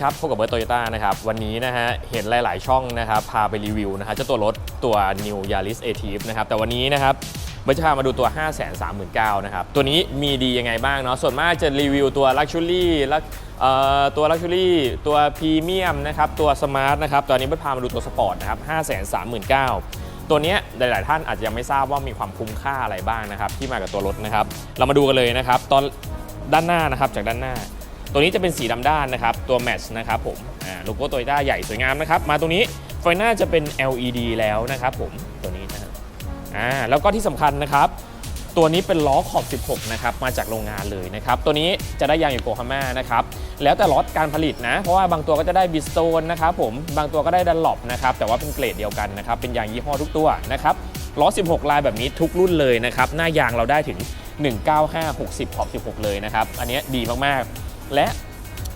ีครับพบกับเบิร์ตโตโยต้านะครับวันนี้นะฮะเห็นหลาย ๆ ช่องนะครับพาไปรีวิวนะฮะเจ้าตัวรถตัว New Yaris a t i v นะครับแต่วันนี้นะครับเบิร์ตจะพามาดูตัว 5 3 9 0 0 0นะครับตัวนี้มีดียังไงบ้างเนาะส่วนมากจะรีวิวตัว Luxury ลักเอ่อตัว Luxury ตัว Premium นะครับตัว Smart นะครับตอนนี้เบิร์ตพามาดูตัว Sport นะครับ5 3 9 0 0 0ตัวนี้ยหลาย ๆ ท่านอาจจะยังไม่ทราบว่ามีความคุ้มค่าอะไรบ้างนะครับ ที่มากับตัวรถนะครับ เรามาดูกันเลยนะครับ ตอนด้านหน้านะครับจากด้านหน้า ตัวนี้จะเป็นสีดำด้านนะครับ ตัวแมชนะครับผมโลโก้โตโยต้าใหญ่สวยงามนะครับ มาตรงนี้ไฟหน้าจะเป็น LED แล้วนะครับผมตัวนี้นะอ่าแล้วก็ที่สำคัญนะครับ ตัวนี้เป็นล้อขอบ 16 นะครับ มาจากโรงงานเลยนะครับ ตัวนี้จะได้ยางโยโกฮาม่านะครับ แล้วแต่ล็อตการผลิตนะ เพราะว่าบางตัวก็จะได้บิสโตนนะครับผม บางตัวก็ได้ดันหลบนะครับ แต่ว่าเป็นเกรดเดียวกันนะครับ เป็นยางยี่ห้อทุกตัวนะครับ ล้อ 16 ลายแบบนี้ทุกรุ่นเลยนะครับ หน้ายางเราได้ถึง 195 60 ขอบ 16 เลยนะครับ อันนี้ดีมากๆ และ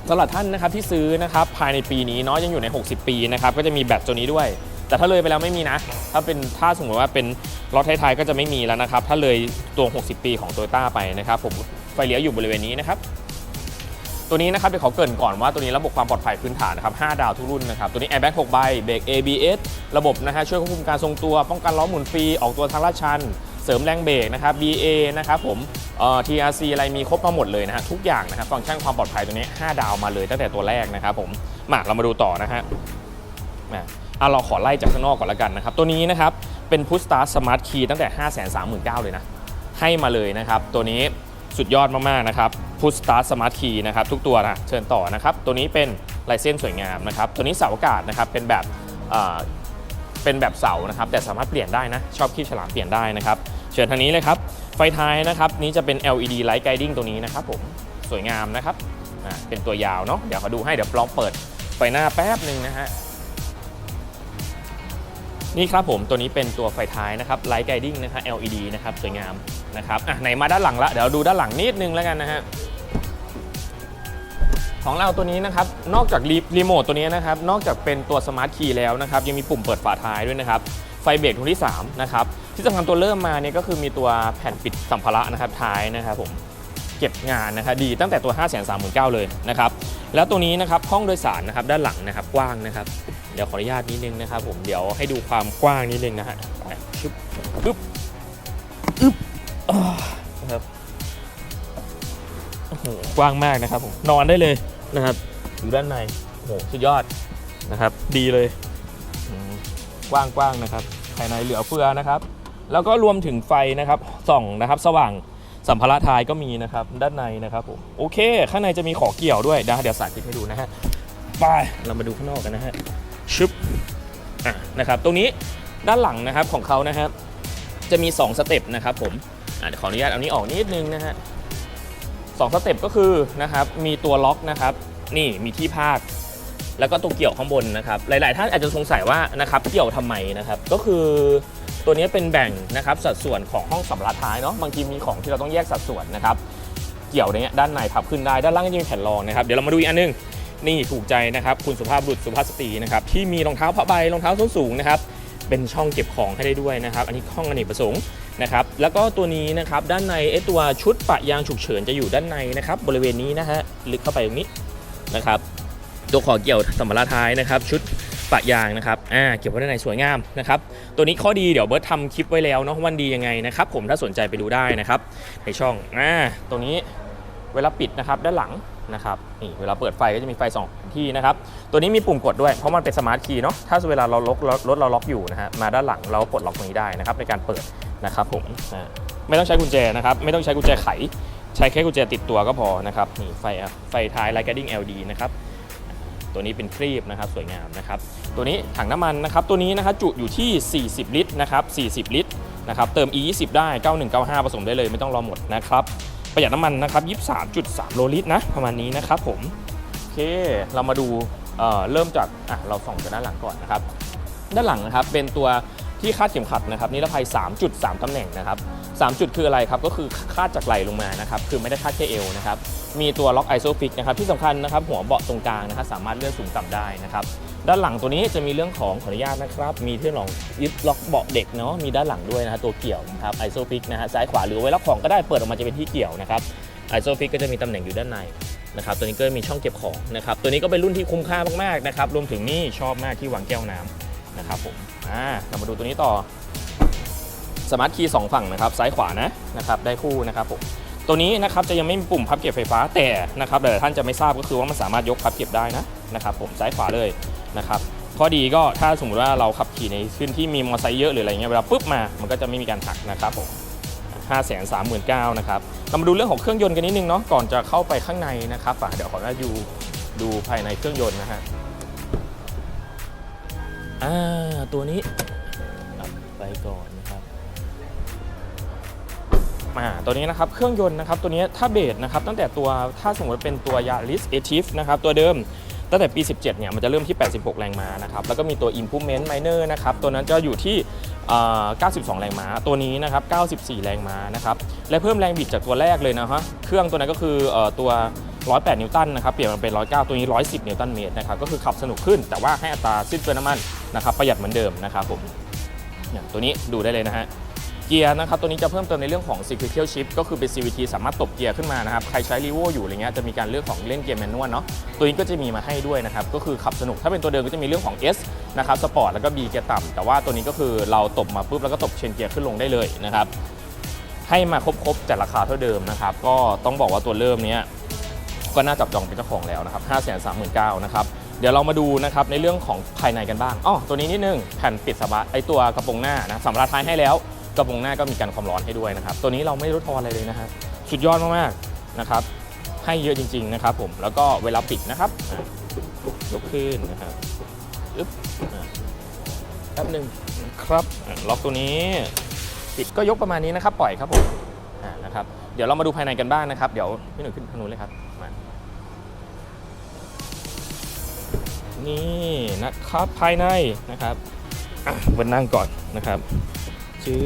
สำหรับท่านนะครับที่ซื้อนะครับภายในปีนี้เนาะยังอยู่ใน 60 ปีนะครับก็จะมีแบตตัวนี้ด้วย แต่ถ้าเลยไปแล้วไม่มีนะ ถ้าเป็นถ้าสมมติว่าเป็นรถไทยๆก็จะไม่มีแล้วนะครับ ถ้าเลยตัว 60 ปีของโตโยต้าไปนะครับผมไฟเลี้ยวอยู่บริเวณนี้นะครับตัวนี้นะครับเดี๋ยวขอเกรินก่อนว่าตัวนี้ระบบความปลอดภัยพื้นฐานนะครับ 5 ดาวทุกรุ่นนะครับ ตัวนี้ airbag 6ใบเบรก ABS ระบบนะฮะช่วยควบคุมการทรงตัว ป้องกันล้อหมุนฟรี ออกตัวทางลาดชัน เสริมแรงเบรกนะครับ BA นะครับผมเอ่อ TRC อะไรมีครบมาหมดเลยนะฮะทุกอย่างนะครับฟังก์ชันความปลอดภัยตัวนี้ 5 ดาวมาเลยตั้งแต่ตัวแรกนะครับผมมาเรามาดูต่อนะฮะอะอะเราขอไล่จากข้างนอกก่อนละกันนะครับ ตัวนี้นะครับเป็น Push Start Smart Key ตั้งแต่ 5 3 9 0 0 0เลยนะ ให้มาเลยนะครับ ตัวนี้สุดยอดมากๆนะครับ Push Start Smart Key นะครับทุกตัวนะเชิญต่อนะครับ ตัวนี้เป็นลายเส้นสวยงามนะครับ ตัวนี้เสาอากาศนะครับเป็นแบบ เป็นแบบเสานะครับแต่สามารถเปลี่ยนได้นะ ชอบขี้ฉลามเปลี่ยนได้นะครับเชิญทางนี้เลยครับ ไฟท้ายนะครับนี้จะเป็น LED Light Guiding ตัวนี้นะครับผมสวยงามนะครับเป็นตัวยาวเนาะเดี๋ยวขาดูให้เดี๋ยวลองเปิดไฟหน้าแป๊บหนึ่งนะฮะนี่ครับผมตัวนี้เป็นตัวไฟท้ายนะครับ Light Guiding นะครับ LED นะครับสวยงามนะครับอะไหนมาด้านหลังละเดี๋ยวดูด้านหลังนิดนึงแล้วกันนะฮะ ของเราตัวนี้นะครับนอกจากรีรโมทตัวนี้นะครับนอกจากเป็นตัวสมาร์ทคีย์แล้วนะครับยังมีปุ่มเปิดฝาท้ายด้วยนะครับไฟเบรกตัวที่3นะครับที่สำคัญตัวเริ่มมาเนี่ยก็คือมีตัวแผ่นปิดสัมภาระนะครับท้ายนะครับผมเก็บงานนะครับดีตั้งแต่ตัว 5 3 9 0 0 0เลยนะครับแล้วตัวนี้นะครับห้องโดยสารนะครับด้านหลังนะครับกว้างนะครับเดี๋ยวขออนุญาตนิดนึงนะครับผมเดี๋ยวให้ดูความกว้างนิดนึงนะฮะอะชึบอึ๊บอึ๊บนะครับโอ้โหกว้างมากนะครับผมนอนได้เลย นะครับอยู่ด้านในโอ้โหสุดยอดนะครับ ดีเลยอืมกว้างกว้างนะครับ ภายในเหลือเฟือนะครับ แล้วก็รวมถึงไฟนะครับส่องนะครับ สว่างสัมภาระท้ายก็มีนะครับ ด้านในนะครับผมโอเค ข้างในจะมีขอเกี่ยวด้วยนะเดี๋ยวสาธิตให้ดูนะฮะไปเรามาดูข้างนอกกันนะฮะชึบอะนะครับ ตรงนี้ด้านหลังนะครับของเขานะครับ จะมี 2 สเต็ปนะครับผมอะเดี๋ยวขออนุญาตเอานี้ออกนิดนึงนะฮะ สองสเต็ปก็คือนะครับมีตัวล็อกนะครับนี่มีที่พาดแล้วก็ตัวเกี่ยวข้างบนนะครับหลาย ๆ ท่านอาจจะสงสัยว่านะครับเกี่ยวทำไมนะครับก็คือตัวนี้เป็นแบ่งนะครับสัดส่วนของห้องสำรับท้ายเนาะบางทีมีของที่เราต้องแยกสัดส่วนนะครับเกี่ยวเนี้ยด้านในพับขึ้นได้ด้านล่างก็จะมีแผ่นรองนะครับเดี๋ยวเรามาดูอีกอันหนึงนี่ถูกใจนะครับคุณสุภาพบุรุษสุภาพสตรีนะครับที่มีรองเท้าผ้าใบรองเท้าส้นสูงนะครับเป็นช่องเก็บของให้ได้ด้วยนะครับ อันนี้ห้องอเนกประสงค์ นะครับแล้วก็ตัวนี้นะครับด้านในไอตัวชุดปะยางฉุกเฉินจะอยู่ด้านในนะครับบริเวณนี้นะฮะลึกเข้าไปตรงนี้นะครับตัวขอเกี่ยวสัมภาระท้ายนะครับ ชุดปะยางนะครับอ่าเก็บไว้ด้านในสวยงามนะครับตัวนี้ข้อดีเดี๋ยวเบิร์ตทำคลิปไว้แล้วเนาะวันดียังไงนะครับผมถ้าสนใจไปดูได้นะครับในช่องอ่าตัวนี้เวลาปิดนะครับด้านหลังนะครับนี่เวลาเปิดไฟก็จะมีไฟสองที่นะครับตัวนี้มีปุ่มกดด้วยเพราะมันเป็นสมาร์ทคีย์เนาะถ้าเวลาเราล็อกรถเราล็อกอยู่นะฮะมาด้านหลังเราก็กดล็อกตรงนี้ได้นะครับในการเปิด นะครับผมไม่ต้องใช้กุญแจนะครับไม่ต้องใช้กุญแจไข ใช้แค่กุญแจติดตัวก็พอนะครับนี่ไฟไฟท้าย Light Guiding LED นะครับตัวนี้เป็นครีบนะครับสวยงามนะครับตัวนี้ถังน้ำมันนะครับตัวนี้นะครับจุอยู่ที่ 40 ลิตรนะครับ40 ลิตรนะครับเติม E 20ได้ 9195 ผสมได้เลยไม่ต้องรอหมดนะครับประหยัดน้ำมันนะครับ 23.3 โลลิตรนะประมาณนี้นะครับผมโอเคเรามาดูเเริ่มจากอะเราส่องจากด้านหลังก่อนนะครับด้านหลังนะครับเป็นตัว ที่คาดเข็มขัดนะครับนิรภัย 3.3 ตำแหน่งนะครับ3จุดคืออะไรครับก็คือคาดจากไหลลงมานะครับคือไม่ได้คาดแค่เอวนะครับมีตัวล็อกไอโซฟิกนะครับที่สำคัญนะครับหัวเบาะตรงกลางนะครับสามารถเลื่อนสูงต่ำได้นะครับด้านหลังตัวนี้จะมีเรื่องของขออนุญาตนะครับมีเรื่องของยึดล็อกเบาะเด็กเนาะมีด้านหลังด้วยนะฮะตัวเกี่ยวนะครับไอโซฟิกนะฮะซ้ายขวาหรือไว้ล็อกของก็ได้เปิดออกมาจะเป็นที่เกี่ยวนะครับไอโซฟิกก็จะมีตำแหน่งอยู่ด้านในนะครับตัวนี้ก็มีช่องเก็บของนะครับตัวนี้ก็เป็นรุ่นที่คุ้มค่ามากๆนะครับรวมถึงนี่ชอบมากที่วางแก้วน้ำ นะครับผมอ่าเรามาดูตัวนี้ต่อสมาร์ทคีย์สองฝั่งนะครับซ้ายขวานะนะครับได้คู่นะครับผมตัวนี้นะครับจะยังไม่มีปุ่มพับเก็บไฟฟ้าแต่นะครับแต่ท่านจะไม่ทราบก็คือว่ามันสามารถยกพับเก็บได้นะนะครับผมซ้ายขวาเลยนะครับข้อดีก็ถ้าสมมติว่าเราขับขี่ในพื้นที่มีมอเตอร์ไซค์เยอะหรืออะไรเงี้ยเวลาปุ๊บมามันก็จะไม่มีการหักนะครับผม5 3 9 0 0 0นะครับเรามาดูเรื่องของเครื่องยนต์กันนิดนึงเนาะก่อนจะเข้าไปข้างในนะครับอะเดี๋ยวขออนุญาตดูดูภายในเครื่องยนต์นะฮะ อ่าตัวนี้อัพไปก่อนนะครับอ่าตัวนี้นะครับเครื่องยนต์นะครับตัวนี้ถ้าเบสนะครับตั้งแต่ตัวถ้าสมมติเป็นตัว Yaris a t i v นะครับตัวเดิมตั้งแต่ปี 17 เนี่ย มันจะเริ่มที่ 86 แรงม้านะครับ แล้วก็มีตัว Improvement Minor นะครับ ตัวนั้นจะอยู่ที่อ่า92 แรงม้า ตัวนี้นะครับ 94 แรงม้านะครับ และเพิ่มแรงบิดจากตัวแรกเลยนะฮะ เครื่องตัวนั้นก็คืออตัว 108 นิวตันนะครับ เปลี่ยนมาเป็น 109 ตัวนี้ 110 นิวตันเมตรนะครับ ก็คือขับสนุกขึ้น แต่ว่าให้อัตราสิ้นเปลืองน้ำมัน นะครับประหยัดเหมือนเดิมนะครับผมเนี่ยตัวนี้ดูได้เลยนะฮะเกียร์นะครับตัวนี้จะเพิ่มเติมในเรื่องของ sequential shift ก็คือเป็น CVT สามารถตบเกียร์ขึ้นมานะครับใครใช้ r ีโวอยู่อะไรเงี้ยจะมีการเลือกของเล่นเกียร์แมนนวลเนาะตัวนี้ก็จะมีมาให้ด้วยนะครับก็คือขับสนุกถ้าเป็นตัวเดิมก็จะมีเรื่องของ S นะครับสปอร์ตแล้วก็ B เกียร์ต่ำแต่ว่าตัวนี้ก็คือเราตบมาปุ๊บแล้วก็ตบเชนเกียร์ขึ้นลงได้เลยนะครับให้มาครบๆแต่ราคาเท่าเดิมนะครับก็ต้องบอกว่าตัวเริ่มเนี้ยก็น่าจับจองเป็นเจ้าของแล้วนะครับ5 3 9 0 0 0นะครับ เดี๋ยวเรามาดูนะครับในเรื่องของภายในกันบ้างอ๋อตัวนี้นิดนึงแผ่นปิดสบายไอตัวกระโปรงหน้านะสำหรับท้ายให้แล้ว กระโปรงหน้าก็มีการความร้อนให้ด้วยนะครับ ตัวนี้เราไม่ลดทอนอะไรเลยนะฮะสุดยอดมากๆนะครับ ให้เยอะจริง ๆนะครับ ผมแล้วก็เวลาปิดนะครับยกขึ้นนะครับอึ๊บแป๊บหนึ่งครับล็อกตัวนี้ปิดก็ยกประมาณนี้นะครับ ปล่อยครับผมะนะครับ เดี๋ยวเรามาดูภายในกันบ้างนะครับ เดี๋ยวพี่หนุ่ยขึ้นทางนู้นเลยครับมา นี่นะครับภายในนะครับวันนั่งก่อนนะครับชื้อ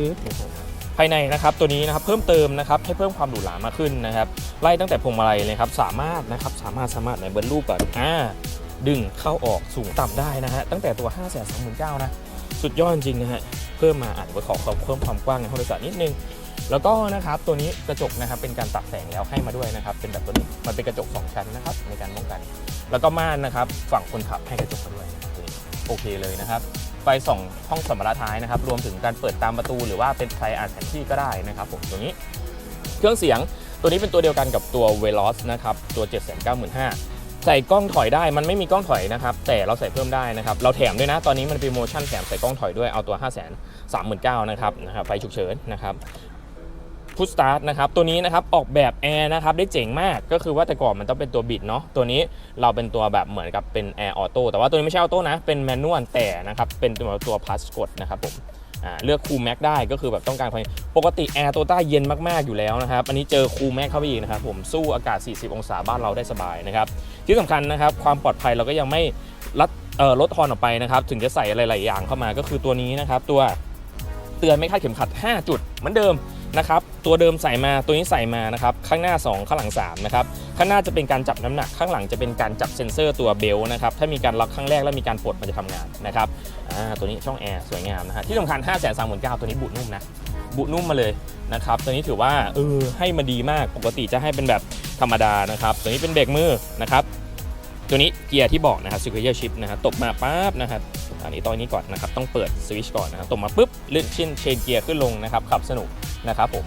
ภายในนะครับตัวนี้นะครับเพิ่มเติมนะครับให้เพิ่มความหรูหรามากขึ้นนะครับไล่ตั้งแต่พวงมาลัยเลยครับสามารถนะครับสามารถสามารถในเบิร์รูปก่อนอ่าดึงเข้าออกสูงต่ำได้นะฮะตั้งแต่ตัว5 3 9 0 0 0นะสุดยอดจริงนะฮะเพิ่มมาอานไว้ขอขอเพิ่มความกว้างในห้องโดยสารนิดนึง แล้วก็นะครับตัวนี้กระจกนะครับเป็นการตัดแสงแล้วให้มาด้วยนะครับเป็นแบบตัวนี้มันเป็นกระจก 2 ชั้นนะครับในการป้องกัน แล้วก็ม่านนะครับฝั่งคนขับให้กระจกมาด้วยโอเคเลยนะครับไฟส่องห้องสัมภาระท้ายนะครับรวมถึงการเปิดตามประตูหรือว่าเป็นไฟอ่านแผนที่ก็ได้นะครับผมตัวนี้ เครื่องเสียงตัวนี้เป็นตัวเดียวกันกับตัว Veloz นะครับตัว 795,000 ใส่กล้องถอยได้มันไม่มีกล้องถอยนะครับแต่เราใส่เพิ่มได้นะครับเราแถมด้วยนะตอนนี้มันเป็นโปรโมชั่นแถมใส่กล้องถอยด้วยเอาตัว 5 3 9 0 0 0นะครับนะครับไฟฉุกเฉินนะครับ พุทสตาร์ทนะครับตัวนี้นะครับออกแบบแอร์นะครับได้เจ๋งมากก็คือว่าแต่ก่อนมันต้องเป็นตัวบิดเนาะตัวนี้เราเป็นตัวแบบเหมือนกับเป็นแอร์ออโต้แต่ว่าตัวนี้ไม่ใช่ออโต้นะเป็นแมนนวลแต่นะครับเป็นตัวตัวพลัสกดนะครับผมเลือกคูลแม็กได้ก็คือแบบต้องการความปกติแอร์โตต้าเย็นมากๆอยู่แล้วนะครับ อันนี้เจอคูลแม็กเข้าไปอีกนะครับผมสู้อากาศ 40 องศาบ้านเราได้สบายนะครับ ที่สำคัญนะครับ ความปลอดภัยเราก็ยังไม่ลดเอ่อลดทอนออกไปนะครับ ถึงจะใส่อะไรหลายอย่างเข้ามาก็คือตัวนี้นะครับ ตัวเตือนไม่คาดเข็มขัด 5 จุดเหมือนเดิม นะครับตัวเดิมใส่มาตัวนี้ใส่มานะครับข้างหน้า 2 ข้างหลัง3นะครับข้างหน้าจะเป็นการจับน้ำหนักข้างหลังจะเป็นการจับเซ็นเซอร์ตัวเบลต์นะครับถ้ามีการล็อกครั้งแรกแล้วมีการปลดมันจะทำงานนะครับอ่าตัวนี้ช่องแอร์สวยงามนะฮะที่สำคัญ5 3 9 0 0 0ตัวนี้บุนุ่มนะบุนุ่มมาเลยนะครับตัวนี้ถือว่าเออให้มาดีมากปกติจะให้เป็นแบบธรรมดานะครับตัวนี้เป็นเบรกมือนะครับตัวนี้เกียร์ที่บอกนะครับ sequential shift นะครับตบมาปั๊บนะครับอันนี้ตอนนี้ก่อนนะครับต้องเปิดสวิตช์ก่อนนะครับตรงมาปุ๊บเลื่อนเช่นเชนเกียร์ขึ้นลงนะครับขับสนุก นะครับผม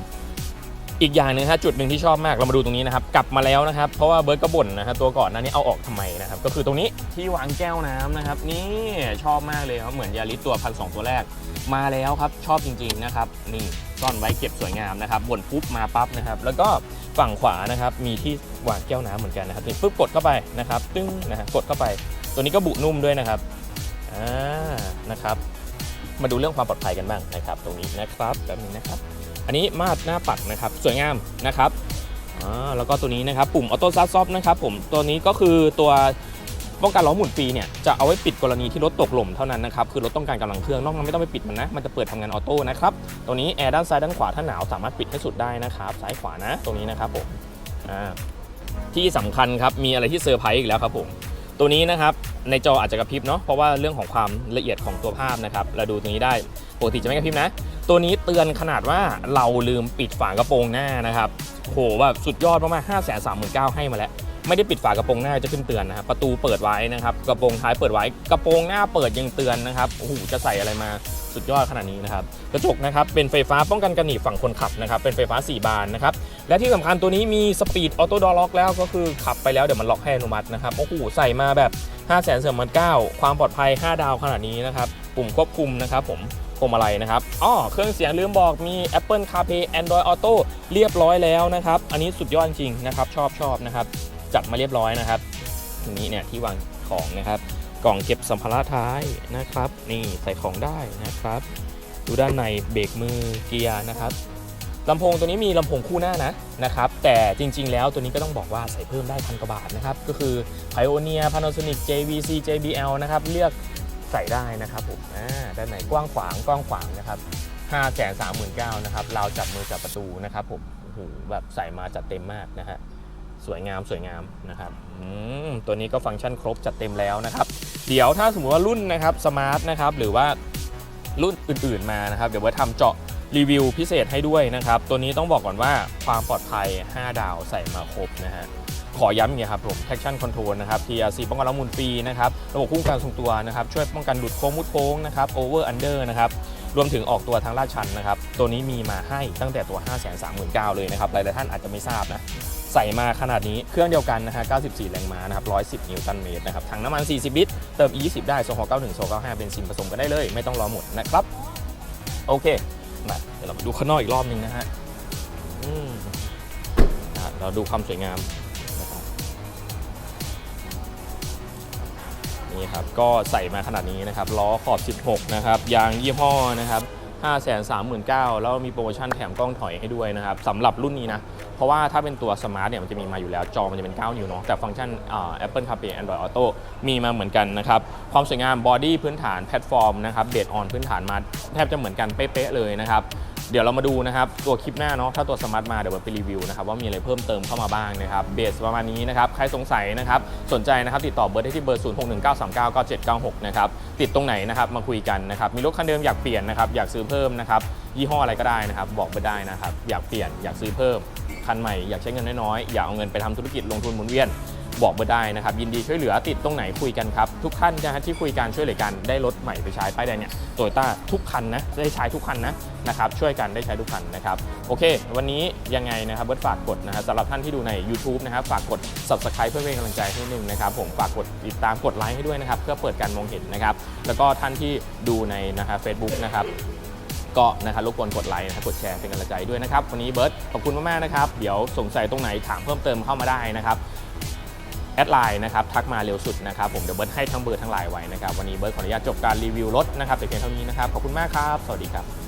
อีกอย่างหนึ่งฮะจุดหนึ่งที่ชอบมากเรามาดูตรงนี้นะครับกลับมาแล้วนะครับ เพราะว่าเบิร์ดก็บ่นนะฮะตัวก่อนนั้นนี้เอาออกทำไมนะครับก็คือตรงนี้ที่วางแก้วน้ำนะครับ นี่ชอบมากเลยครับเหมือนยาริสตัวพันสตัวแรก มาแล้วครับชอบจริงๆนะครับนี่ซ่อนไว้เก็บสวยงามนะครับบ่นปุ๊บมาปั๊บนะครับ แล้วก็ฝั่งขวานะครับมีที่วางแก้วน้ำเหมือนกันนะครับนี่ปุ๊บกดเข้าไปนะครับตึ้งนะฮะกดเข้าไป ตัวนี้ก็บุนุ่มด้วยนะครับอ่านะครับ มาดูเรื่องความปลอดภัยกันบ้างนะครับ ตรงนี้นะครับแบบนี้นะครับ อันนี้มาดหน้าปัดนะครับสวยงามนะครับอ่าแล้วก็ตัวนี้นะครับปุ่มออโต้ซับซอฟนะครับผมตัวนี้ก็คือตัวป้องกันล้อหมุนฟรีเนี่ยจะเอาไว้ปิดกรณีที่รถตกหล่มเท่านั้นนะครับคือรถต้องการกำลังเครื่องนอกนั้นไม่ต้องไปปิดมันนะมันจะเปิดทำงานออโต้นะครับตัวนี้แอร์ด้านซ้ายด้านขวาถ้าหนาวสามารถปิดให้สุดได้นะครับซ้ายขวานะตรงนี้นะครับผมอ่าที่สำคัญครับมีอะไรที่เซอร์ไพรส์อีกแล้วครับผม ตัวนี้นะครับในจออาจจะกระพริบเนาะเพราะว่าเรื่องของความละเอียดของตัวภาพนะครับเราดูตรงนี้ได้ปกติจะไม่กระพริบนะ ตัวนี้เตือนขนาดว่าเราลืมปิดฝากระโปรงหน้านะครับโหแบบสุดยอดมากๆ5 3 9 0 0 0ให้มาแล้วไม่ได้ปิดฝากระโปรงหน้าจะขึ้นเตือนนะครับประตูเปิดไว้นะครับกระโปรงท้ายเปิดไว้กระโปรงหน้าเปิดยังเตือนนะครับโอ้โหจะใส่อะไรมาสุดยอดขนาดนี้นะครับกระจกนะครับเป็นไฟฟ้าป้องกันการหนีบฝั่งคนขับนะครับเป็นไฟฟ้า 4 บานนะครับ และที่สำคัญตัวนี้มีสปีดออโต้ดอล็อกแล้วก็คือขับไปแล้วเดี๋ยวมันล็อกให้อนุมัตินะครับ โอ้โห ใส่มาแบบ 5 0 0 0 0 0 0 9ความปลอดภัย 5 ดาวขนาดนี้นะครับ ปุ่มควบคุมนะครับผมพวงมาลัยนะครับอ้อเครื่องเสียงลืมบอกมี Apple CarPlay Android Auto เรียบร้อยแล้วนะครับ อันนี้สุดยอดจริงนะครับ ชอบชอบนะครับ จัดมาเรียบร้อยนะครับตรงนี้เนี่ยที่วางของนะครับ กล่องเก็บสัมภาระท้ายนะครับ นี่ใส่ของได้นะครับ ดูด้านในเบรกมือเกียร์นะครับ ลำโพงตัวนี้มีลำโพงคู่หน้านะนะครับแต่จริงๆ แล้วตัวนี้ก็ต้องบอกว่าใส่เพิ่มได้พันกว่าบาทนะครับก็คือ Pioneer Panasonic JVC JBL นะครับเลือกใส่ได้นะครับผมอ่าด้านในกว้างขวางกว้างขวางนะครับ5 3 9 0 0 0นะครับราวจับมือจับประตูนะครับผมโอ้โหแบบใส่มาจัดเต็มมากนะฮะสวยงามสวยงามนะครับอืมตัวนี้ก็ฟังก์ชันครบจัดเต็มแล้วนะครับ เดี๋ยวถ้าสมมติว่ารุ่นนะครับสมาร์ทนะครับหรือว่ารุ่นอื่นๆมานะครับ เดี๋ยวไว้ทำเจาะ รีวิวพิเศษให้ด้วยนะครับ ตัวนี้ต้องบอกก่อนว่าความปลอดภัย 5 ดาวใส่มาครบนะฮะขอย้ำอย่างนี้ครับผม traction control นะครับ TRC ป้องกันล้อหมุนฟรีนะครับ ระบบคุ้มกันทรงตัวนะครับ ช่วยป้องกันหลุดโค้งมุดโค้งนะครับ over under นะครับ รวมถึงออกตัวทางลาดชันนะครับ ตัวนี้มีมาให้ตั้งแต่ตัว 5 3 9 0 0 0เลยนะครับ หลายๆท่านอาจจะไม่ทราบนะ ใส่มาขนาดนี้เครื่องเดียวกันนะฮะ 94 แรงม้านะครับ 110 นิวตันเมตรนะครับ ถังน้ำมัน 40 ลิตร เติม E20 ได้โซฮอ91โซ95เป็นซินผสมกันได้เลย ไม่ต้องรอหมดนะครับ โอเค ดี๋ยวเรามาดูข้างนอกอีกรอบหนึงนะฮะอืมอะเราดูความสวยงามนะครับนี่ครับก็ใส่มาขนาดนี้นะครับล้อขอบ 16 นะครับ ยางยี่ห้อนะครับ5 3 9 0 0 0แล้วมีโปรโมชั่นแถมกล้องถอยให้ด้วยนะครับสำหรับรุ่นนี้นะ เพราะว่าถ้าเป็นตัวสมาร์ทเนี่ยมันจะมีมาอยู่แล้วจอมันจะเป็น 9 นิ้วเนาะแต่ฟังก์ชันอ่า Apple CarPlay Android Auto มีมาเหมือนกันนะครับ ความสวยงามบอดี้พื้นฐานแพลตฟอร์มนะครับเบสออนพื้นฐานมาแทบจะเหมือนกันเป๊ะๆเลยนะครับ เดี๋ยวเรามาดูนะครับตัวคลิปหน้าเนาะถ้าตัวสมาร์ทมาเดี๋ยวเราไปรีวิวนะครับว่ามีอะไรเพิ่มเติมเข้ามาบ้างนะครับเบสประมาณนี้นะครับใครสงสัยนะครับสนใจนะครับติดต่อเบอร์ได้ที่เบอร์ 0 6 1 9 3 9 9 7 9 6 นะครับติดตรงไหนนะครับมาคุยกันนะครับมีรถคันเดิมอยากเปลี่ยนนะครับอยากซื้อเพิ่มนะครับยี่ห้ออะไรก็ได้นะครับบอกไปได้นะครับอยากเปลี่ยนอยากซื้อเพิ่มคันใหม่อยากใช้เงินน้อยๆอยากเอาเงินไปทำธุรกิจลงทุนหมุนเวียน บอกมาได้นะครับ ยินดีช่วยเหลือติดตรงไหนคุยกันครับ ทุกท่านนะฮะที่คุยกันช่วยเหลือกันได้รถใหม่ไปใช้ป้ายแดงเนี่ยโตโยต้าทุกคันนะได้ใช้ทุกคันนะนะครับช่วยกันได้ใช้ทุกคันนะครับโอเค วันนี้ยังไงนะครับเบิร์ดฝากกดนะฮะสำหรับท่านที่ดูใน YouTube นะครับฝากกด subscribe เพื่อเป็นกำลังใจให้หนึ่งนะครับผมฝากกดติดตามกดไลค์ให้ด้วยนะครับเพื่อเปิดการมองเห็นนะครับแล้วก็ท่านที่ดูในนะครับ Facebook นะครับก็นะครับรบกวนกดไลค์นะครับกดแชร์เป็นกำลังใจด้วยนะครับ วันนี้เบิร์ตขอบคุณมากๆนะครับ เดี๋ยวสงสัยตรงไหนถามเพิ่มเติมเข้ามาได้นะครับ แอดไลน์นะครับทักมาเร็วสุดนะครับผมเดี๋ยวเบิร์ตให้ทั้งเบอร์ทั้งไลน์ไว้นะครับวันนี้เบิร์ตขออนุญาตจบการรีวิวรถนะครับแต่เพียงเท่านี้นะครับขอบคุณมากครับ สวัสดีครับ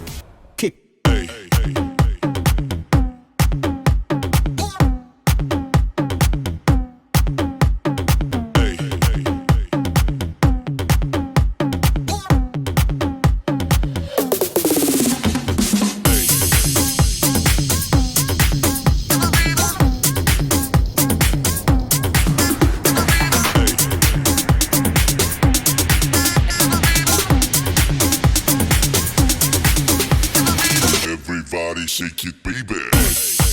baby.